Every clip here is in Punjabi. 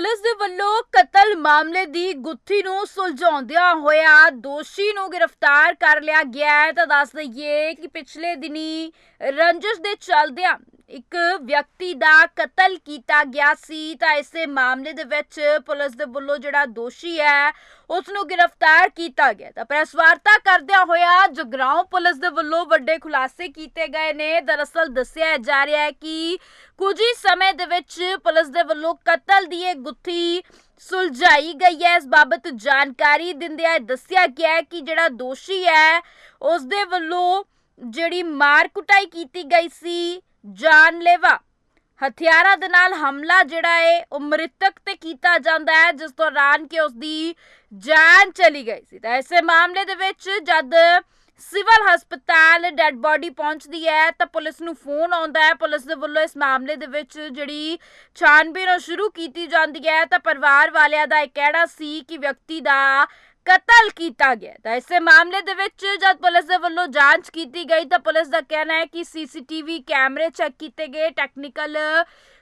ਪੁਲਿਸ ਦੇ ਵੱਲੋਂ ਕਤਲ ਮਾਮਲੇ ਦੀ ਗੁੱਥੀ ਨੂੰ ਸੁਲਝਾਉਂਦਿਆਂ ਹੋਇਆ ਦੋਸ਼ੀ ਨੂੰ ਗ੍ਰਿਫਤਾਰ ਕਰ ਲਿਆ ਗਿਆ ਹੈ। ਤਾਂ ਦੱਸ ਦਈਏ ਕਿ ਪਿਛਲੇ ਦਿਨੀ ਰੰਜਿਸ਼ ਦੇ ਚੱਲਦਿਆਂ ਇੱਕ ਵਿਅਕਤੀ ਦਾ ਕਤਲ ਕੀਤਾ ਗਿਆ ਸੀ, ਤਾਂ ਇਸੇ ਮਾਮਲੇ ਦੇ ਵਿੱਚ ਪੁਲਿਸ ਦੇ ਵੱਲੋਂ ਜਿਹੜਾ ਦੋਸ਼ੀ ਹੈ ਉਸ ਨੂੰ ਗ੍ਰਿਫਤਾਰ ਕੀਤਾ ਗਿਆ। ਤਾਂ ਪ੍ਰੈਸ ਵਾਰਤਾ ਕਰਦਿਆਂ ਹੋਇਆ ਜਗਰਾਉਂ ਪੁਲਿਸ ਦੇ ਵੱਲੋਂ ਵੱਡੇ ਖੁਲਾਸੇ ਕੀਤੇ ਗਏ ਨੇ। ਦਰਅਸਲ ਦੱਸਿਆ ਜਾ ਰਿਹਾ ਹੈ ਕਿ ਕੁਝ ਹੀ ਸਮੇਂ ਦੇ ਵਿੱਚ ਪੁਲਿਸ ਦੇ ਵੱਲੋਂ ਕਤਲ ਦੀ ਇਹ ਗੁੱਥੀ ਸੁਲਝਾਈ ਗਈ ਹੈ। ਇਸ ਬਾਬਤ ਜਾਣਕਾਰੀ ਦਿੰਦਿਆਂ ਦੱਸਿਆ ਗਿਆ ਹੈ ਕਿ ਜਿਹੜਾ ਦੋਸ਼ੀ ਹੈ ਉਸ ਦੇ ਵੱਲੋਂ ਜਿਹੜੀ ਮਾਰ ਕੁਟਾਈ ਕੀਤੀ ਗਈ ਸੀ ਜਾਨਲੇਵਾ ਹਥਿਆਰਾਂ ਦੇ ਨਾਲ ਹਮਲਾ ਜਿਹੜਾ ਹੈ ਉਹ ਮ੍ਰਿਤਕ ਤੇ ਕੀਤਾ ਜਾਂਦਾ ਹੈ, ਜਿਸ ਦੌਰਾਨ ਕਿ ਉਸ ਦੀ ਜਾਨ ਚਲੀ ਗਈ ਸੀ। ਤਾਂ ਇਸੇ ਮਾਮਲੇ ਦੇ ਵਿੱਚ ਜਦ ਸਿਵਲ ਹਸਪਤਾਲ ਡੈੱਡ ਬਾਡੀ ਪਹੁੰਚਦੀ ਹੈ, ਤਾਂ ਪੁਲਿਸ ਨੂੰ ਫੋਨ ਆਉਂਦਾ ਹੈ। ਪੁਲਿਸ ਦੇ ਵੱਲੋਂ ਇਸ ਮਾਮਲੇ ਦੇ ਵਿੱਚ ਜਿਹੜੀ ਛਾਨਬੀਨ ਉਹ ਸ਼ੁਰੂ ਕੀਤੀ ਜਾਂਦੀ ਹੈ। ਤਾਂ ਪਰਿਵਾਰ ਵਾਲਿਆਂ ਦਾ ਇਹ ਕਹਿਣਾ ਸੀ ਕਿ ਵਿਅਕਤੀ ਦਾ ਕਤਲ ਕੀਤਾ ਗਿਆ ਤਾਂ ਇਸੇ ਮਾਮਲੇ ਦੇ ਵਿੱਚ ਜਦ ਪੁਲਿਸ ਦੇ ਵੱਲੋਂ ਜਾਂਚ ਕੀਤੀ ਗਈ ਤਾਂ ਪੁਲਿਸ ਦਾ ਕਹਿਣਾ ਹੈ ਕਿ ਸੀਸੀਟੀਵੀ ਕੈਮਰੇ ਚੈੱਕ ਕੀਤੇ ਗਏ, ਟੈਕਨੀਕਲ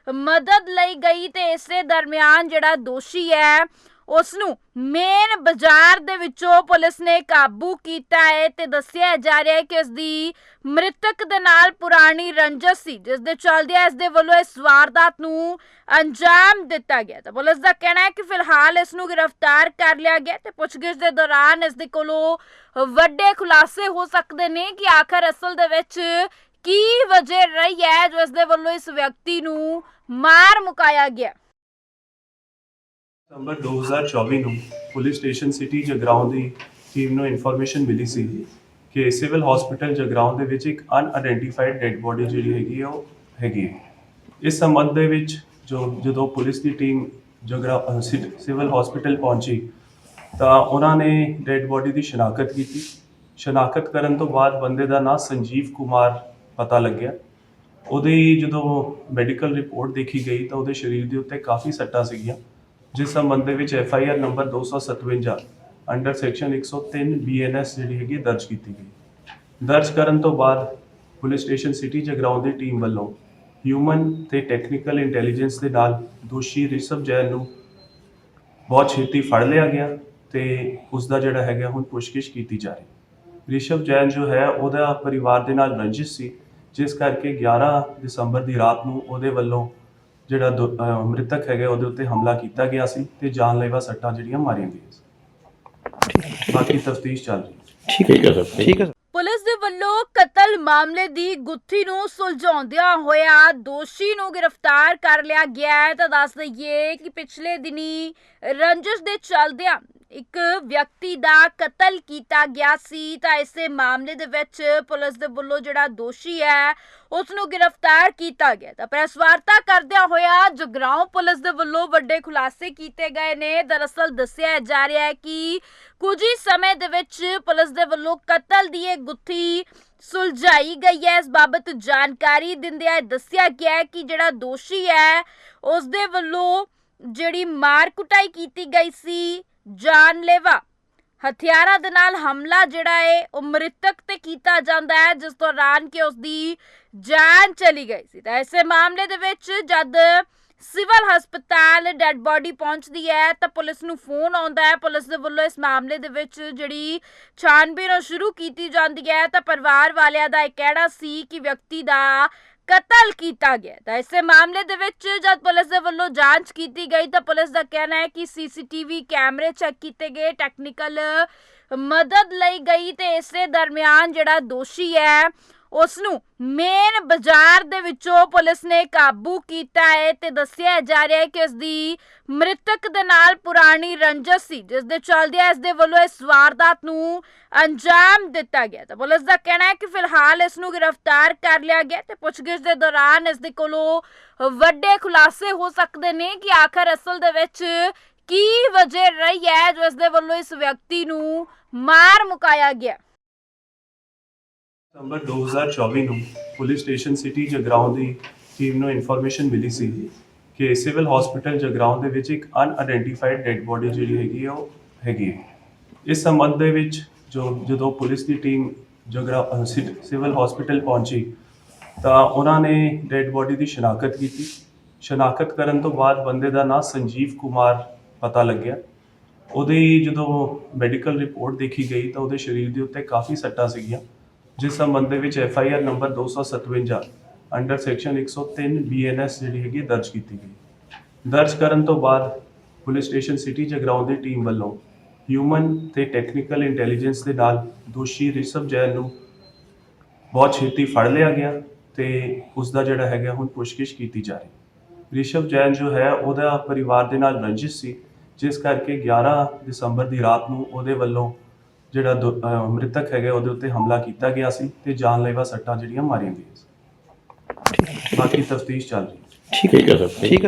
ਮਦਦ ਲਈ ਗਈ ਤੇ ਇਸੇ ਦਰਮਿਆਨ ਜਿਹੜਾ ਦੋਸ਼ੀ ਹੈ ਉਸ ਨੂੰ ਮੇਨ ਬਾਜ਼ਾਰ ਦੇ ਵਿੱਚੋਂ ਪੁਲਿਸ ਨੇ ਕਾਬੂ ਕੀਤਾ ਹੈ ਤੇ ਦੱਸਿਆ ਜਾ ਰਿਹਾ ਹੈ ਕਿ ਇਸ ਦੀ ਮ੍ਰਿਤਕ ਦੇ ਨਾਲ ਪੁਰਾਣੀ ਰੰਜਸ ਸੀ ਜਿਸ ਦੇ ਚੱਲਦਿਆਂ ਇਸ ਦੇ ਵੱਲੋਂ ਇਸ ਵਾਰਦਾਤ ਨੂੰ ਅੰਜਾਮ ਦਿੱਤਾ ਗਿਆ। ਤਾਂ ਪੁਲਿਸ ਦਾ ਕਹਿਣਾ ਹੈ ਕਿ ਫਿਲਹਾਲ ਇਸ ਨੂੰ ਗ੍ਰਿਫਤਾਰ ਕਰ ਲਿਆ ਗਿਆ ਤੇ ਪੁੱਛਗਿੱਛ ਦੇ ਦੌਰਾਨ ਇਸ ਦੇ ਕੋਲੋਂ ਵੱਡੇ ਖੁਲਾਸੇ ਹੋ ਸਕਦੇ ਨੇ ਕਿ ਆਖਰ ਅਸਲ ਦੇ ਵਿੱਚ ਕੀ ਵਜ੍ਹਾ ਰਹੀ ਹੈ ਜੋ ਇਸ ਦੇ ਵੱਲੋਂ ਇਸ ਵਿਅਕਤੀ ਨੂੰ ਮਾਰ ਮੁਕਾਇਆ ਗਿਆ। ਨਵੰਬਰ 2024 ਨੂੰ ਪੁਲਿਸ ਸਟੇਸ਼ਨ ਸਿਟੀ ਜਗਰਾਉਂ ਦੀ ਟੀਮ ਨੂੰ ਇਨਫੋਰਮੇਸ਼ਨ ਮਿਲੀ ਸੀ ਕਿ ਸਿਵਲ ਹਸਪੀਟਲ ਜਗਰਾਉਂ ਦੇ ਵਿੱਚ ਇੱਕ ਅਨਆਇਡੈਂਟੀਫਾਈਡ ਡੈੱਡ ਬੋਡੀ ਜਿਹੜੀ ਹੈਗੀ ਹੈ ਉਹ ਹੈਗੀ ਹੈ। ਇਸ ਸੰਬੰਧ ਦੇ ਵਿੱਚ ਜੋ ਜਦੋਂ ਪੁਲਿਸ ਦੀ ਟੀਮ ਜਗਰਾ ਸਿਵਲ ਹਸਪੀਟਲ ਪਹੁੰਚੀ, ਤਾਂ ਉਹਨਾਂ ਨੇ ਡੈੱਡ ਬੋਡੀ ਦੀ ਸ਼ਨਾਖਤ ਕੀਤੀ। ਸ਼ਨਾਖਤ ਕਰਨ ਤੋਂ ਬਾਅਦ ਬੰਦੇ ਦਾ ਨਾਮ ਸੰਜੀਵ ਕੁਮਾਰ ਪਤਾ ਲੱਗਿਆ। ਉਹਦੀ ਜਦੋਂ ਮੈਡੀਕਲ ਰਿਪੋਰਟ ਦੇਖੀ ਗਈ, ਤਾਂ ਉਹਦੇ ਸਰੀਰ ਦੇ ਉੱਤੇ ਕਾਫੀ ਸੱਟਾਂ ਸੀਗੀਆਂ। ਜਿਸ ਸੰਬੰਧ ਦੇ ਵਿੱਚ F I R number 257 under section 103 BNS ਜਿਹੜੀ ਹੈਗੀ ਦਰਜ ਕੀਤੀ ਗਈ। ਦਰਜ ਕਰਨ ਤੋਂ ਬਾਅਦ ਪੁਲਿਸ ਸਟੇਸ਼ਨ ਸਿਟੀ ਜਗਰਾਉਂ ਦੀ ਟੀਮ ਵੱਲੋਂ ਹਿਊਮਨ ਤੇ ਟੈਕਨੀਕਲ ਇੰਟੈਲੀਜੈਂਸ ਦੇ ਨਾਲ ਦੋਸ਼ੀ ਰਿਸ਼ਵ ਜੈਨ ਨੂੰ ਬਹੁਤ ਛੇਤੀ ਫੜ ਲਿਆ ਗਿਆ ਤੇ ਉਸ ਦਾ ਜਿਹੜਾ ਹੈਗਾ ਹੁਣ ਪੁੱਛਗਿੱਛ ਕੀਤੀ ਜਾ ਰਹੀ। ਰਿਸ਼ਵ ਜੈਨ ਜੋ ਹੈ ਉਹਦਾ ਪਰਿਵਾਰ ਦੇ ਨਾਲ ਰੰਜਿਸ਼ ਸੀ, ਜਿਸ ਕਰਕੇ 11 ਦਸੰਬਰ ਦੀ ਰਾਤ ਨੂੰ ਉਹਦੇ ਵੱਲੋਂ ਜਿਹੜਾ ਦੋ- ਅਹ ਮ੍ਰਿਤਕ ਹੈਗਾ ਉਹਦੇ ਉੱਤੇ ਹਮਲਾ ਕੀਤਾ ਗਿਆ ਸੀ ਤੇ ਜਾਨਲੇਵਾ ਸੱਟਾਂ ਜਿਹੜੀਆਂ ਮਾਰੀਆਂ ਗਈਆਂ ਸੀ। ਬਾਕੀ ਤਫਤੀਸ਼ ਚੱਲ ਰਹੀ ਹੈ। ਠੀਕ ਹੈ ਸਰ। ਠੀਕ ਹੈ ਸਰ। ਪੁਲਿਸ ਦੇ ਵੱਲੋਂ ਕਤਲ ਮਾਮਲੇ ਦੀ ਗੁੱਥੀ ਨੂੰ ਸੁਲਝਾਉਂਦਿਆਂ ਹੋਇਆ ਦੋਸ਼ੀ ਨੂੰ ਗ੍ਰਿਫਤਾਰ ਕਰ ਲਿਆ ਗਿਆ ਹੈ। ਤਾਂ ਦੱਸ ਦਈਏ ਕਿ ਪਿਛਲੇ ਦਿਨੀ ਰੰਜਿਸ਼ ਦੇ ਚੱਲਦਿਆਂ ਇੱਕ ਵਿਅਕਤੀ ਦਾ ਕਤਲ ਕੀਤਾ ਗਿਆ ਸੀ, ਤਾਂ ਇਸੇ ਮਾਮਲੇ ਦੇ ਵਿੱਚ ਪੁਲਿਸ ਦੇ ਵੱਲੋਂ ਜਿਹੜਾ ਦੋਸ਼ੀ ਹੈ ਉਸ ਨੂੰ ਗ੍ਰਿਫਤਾਰ ਕੀਤਾ ਗਿਆ। ਤਾਂ ਪ੍ਰੈਸ ਵਾਰਤਾ ਕਰਦਿਆਂ ਹੋਇਆ ਜਗਰਾਉਂ ਪੁਲਿਸ ਦੇ ਵੱਲੋਂ ਵੱਡੇ ਖੁਲਾਸੇ ਕੀਤੇ ਗਏ ਨੇ। ਦਰਅਸਲ ਦੱਸਿਆ ਜਾ ਰਿਹਾ ਹੈ ਕਿ ਕੁਝ ਹੀ ਸਮੇਂ ਦੇ ਵਿੱਚ ਪੁਲਿਸ ਦੇ ਵੱਲੋਂ ਕਤਲ ਦੀ ਇਹ ਗੁੱਥੀ ਸੁਲਝਾਈ ਗਈ ਹੈ। ਇਸ ਬਾਬਤ ਜਾਣਕਾਰੀ ਦਿੰਦਿਆਂ ਦੱਸਿਆ ਗਿਆ ਕਿ ਜਿਹੜਾ ਦੋਸ਼ੀ ਹੈ ਉਸ ਦੇ ਵੱਲੋਂ ਜਿਹੜੀ ਮਾਰ ਕੁਟਾਈ ਕੀਤੀ ਗਈ ਸੀ ਜਾਨਲੇਵਾ ਹਥਿਆਰਾਂ ਦੇ ਨਾਲ ਹਮਲਾ ਜਿਹੜਾ ਹੈ ਉਹ ਮ੍ਰਿਤਕ ਤੇ ਕੀਤਾ ਜਾਂਦਾ ਹੈ, ਜਿਸ ਦੌਰਾਨ ਕਿ ਉਸ ਦੀ ਜਾਨ ਚਲੀ ਗਈ ਸੀ। ਤਾਂ ਇਸੇ ਮਾਮਲੇ ਦੇ ਵਿੱਚ ਜਦ ਸਿਵਲ ਹਸਪਤਾਲ ਡੈੱਡ ਬਾਡੀ ਪਹੁੰਚਦੀ ਹੈ, ਤਾਂ ਪੁਲਿਸ ਨੂੰ ਫੋਨ ਆਉਂਦਾ ਹੈ। ਪੁਲਿਸ ਦੇ ਵੱਲੋਂ ਇਸ ਮਾਮਲੇ ਦੇ ਵਿੱਚ ਜਿਹੜੀ ਛਾਨਬੀਨ ਉਹ ਸ਼ੁਰੂ ਕੀਤੀ ਜਾਂਦੀ ਹੈ। ਤਾਂ ਪਰਿਵਾਰ ਵਾਲਿਆਂ ਦਾ ਇਹ ਕਹਿਣਾ ਸੀ ਕਿ ਵਿਅਕਤੀ ਦਾ ਕਤਲ ਕੀਤਾ ਗਿਆ ਤਾਂ ਇਸੇ ਮਾਮਲੇ ਦੇ ਵਿੱਚ ਜਦ ਪੁਲਿਸ ਦੇ ਵੱਲੋਂ ਜਾਂਚ ਕੀਤੀ ਗਈ ਤਾਂ ਪੁਲਿਸ ਦਾ ਕਹਿਣਾ ਹੈ ਕਿ ਸੀਸੀਟੀਵੀ ਕੈਮਰੇ ਚੈੱਕ ਕੀਤੇ ਗਏ, ਟੈਕਨੀਕਲ ਮਦਦ ਲਈ ਗਈ ਤੇ ਇਸੇ ਦਰਮਿਆਨ ਜਿਹੜਾ ਦੋਸ਼ੀ ਹੈ ਉਸ ਨੂੰ ਮੇਨ ਬਾਜ਼ਾਰ ਦੇ ਵਿੱਚੋਂ ਪੁਲਿਸ ਨੇ ਕਾਬੂ ਕੀਤਾ ਹੈ ਤੇ ਦੱਸਿਆ ਜਾ ਰਿਹਾ ਹੈ ਕਿ ਇਸ ਦੀ ਮ੍ਰਿਤਕ ਦੇ ਨਾਲ ਪੁਰਾਣੀ ਰੰਜਸ ਸੀ, ਜਿਸ ਦੇ ਚੱਲਦਿਆਂ ਇਸ ਦੇ ਵੱਲੋਂ ਇਸ ਵਾਰਦਾਤ ਨੂੰ ਅੰਜਾਮ ਦਿੱਤਾ ਗਿਆ। ਤਾਂ ਪੁਲਿਸ ਦਾ ਕਹਿਣਾ ਹੈ ਕਿ ਫਿਲਹਾਲ ਇਸ ਨੂੰ ਗ੍ਰਿਫਤਾਰ ਕਰ ਲਿਆ ਗਿਆ ਤੇ ਪੁੱਛਗਿੱਛ ਦੇ ਦੌਰਾਨ ਇਸ ਦੇ ਕੋਲੋਂ ਵੱਡੇ ਖੁਲਾਸੇ ਹੋ ਸਕਦੇ ਨੇ ਕਿ ਆਖਰ ਅਸਲ ਦੇ ਵਿੱਚ ਕੀ ਵਜ੍ਹਾ ਰਹੀ ਹੈ ਜੋ ਇਸ ਦੇ ਵੱਲੋਂ ਇਸ ਵਿਅਕਤੀ ਨੂੰ ਮਾਰ ਮੁਕਾਇਆ ਗਿਆ। ਨਵੰਬਰ 2024 ਨੂੰ ਪੁਲਿਸ ਸਟੇਸ਼ਨ ਸਿਟੀ ਜਗਰਾਉਂ ਦੀ ਟੀਮ ਨੂੰ ਇਨਫੋਰਮੇਸ਼ਨ ਮਿਲੀ ਸੀ ਕਿ ਸਿਵਲ ਹਸਪੀਟਲ ਜਗਰਾਉਂ ਦੇ ਵਿੱਚ ਇੱਕ ਅਨਆਇਡੈਂਟੀਫਾਈਡ ਡੈੱਡ ਬੋਡੀ ਜਿਹੜੀ ਹੈਗੀ ਹੈ ਉਹ ਹੈਗੀ ਹੈ। ਇਸ ਸੰਬੰਧ ਦੇ ਵਿੱਚ ਜੋ ਜਦੋਂ ਪੁਲਿਸ ਦੀ ਟੀਮ ਜਗਰਾ ਸਿਵਲ ਹਸਪੀਟਲ ਪਹੁੰਚੀ, ਤਾਂ ਉਹਨਾਂ ਨੇ ਡੈੱਡ ਬੋਡੀ ਦੀ ਸ਼ਨਾਖਤ ਕੀਤੀ। ਸ਼ਨਾਖਤ ਕਰਨ ਤੋਂ ਬਾਅਦ ਬੰਦੇ ਦਾ ਨਾਂ ਸੰਜੀਵ ਕੁਮਾਰ ਪਤਾ ਲੱਗਿਆ। ਉਹਦੀ ਜਦੋਂ ਮੈਡੀਕਲ ਰਿਪੋਰਟ ਦੇਖੀ ਗਈ, ਤਾਂ ਉਹਦੇ ਸਰੀਰ ਦੇ ਉੱਤੇ ਕਾਫੀ ਸੱਟਾਂ ਸੀਗੀਆਂ। ਜਿਸ ਸੰਬੰਧ ਦੇ ਵਿੱਚ F I R number 257 under section 103 BNS ਜਿਹੜੀ ਹੈਗੀ ਦਰਜ ਕੀਤੀ ਗਈ। ਦਰਜ ਕਰਨ ਤੋਂ ਬਾਅਦ ਪੁਲਿਸ ਸਟੇਸ਼ਨ ਸਿਟੀ ਜਗਰਾਉਂ ਦੀ ਟੀਮ ਵੱਲੋਂ ਹਿਊਮਨ ਤੇ ਟੈਕਨੀਕਲ ਇੰਟੈਲੀਜੈਂਸ ਦੇ ਨਾਲ ਦੋਸ਼ੀ ਰਿਸ਼ਵ ਜੈਨ ਨੂੰ ਬਹੁਤ ਛੇਤੀ ਫੜ ਲਿਆ ਗਿਆ ਤੇ ਉਸ ਦਾ ਜਿਹੜਾ ਹੈਗਾ ਹੁਣ ਪੁੱਛਗਿੱਛ ਕੀਤੀ ਜਾ ਰਹੀ। ਰਿਸ਼ਵ ਜੈਨ ਜੋ ਹੈ, ਉਹਦਾ ਪਰਿਵਾਰ ਦੇ ਨਾਲ ਰੰਜਿਸ਼ ਸੀ, ਜਿਸ ਕਰਕੇ 11 ਦਸੰਬਰ ਦੀ ਰਾਤ ਨੂੰ ਉਹਦੇ ਵੱਲੋਂ ਜਿਹੜਾ ਦੋ- ਅਹ ਮ੍ਰਿਤਕ ਹੈਗਾ ਉਹਦੇ ਉੱਤੇ ਹਮਲਾ ਕੀਤਾ ਗਿਆ ਸੀ ਤੇ ਜਾਨਲੇਵਾ ਸੱਟਾਂ ਜਿਹੜੀਆਂ ਮਾਰੀਆਂ ਗਈਆਂ ਸੀ। ਬਾਕੀ ਤਫਤੀਸ਼ ਚੱਲ ਰਹੀ ਹੈ। ਠੀਕ ਹੈ ਸਰ। ਠੀਕ ਹੈ ਸਰ।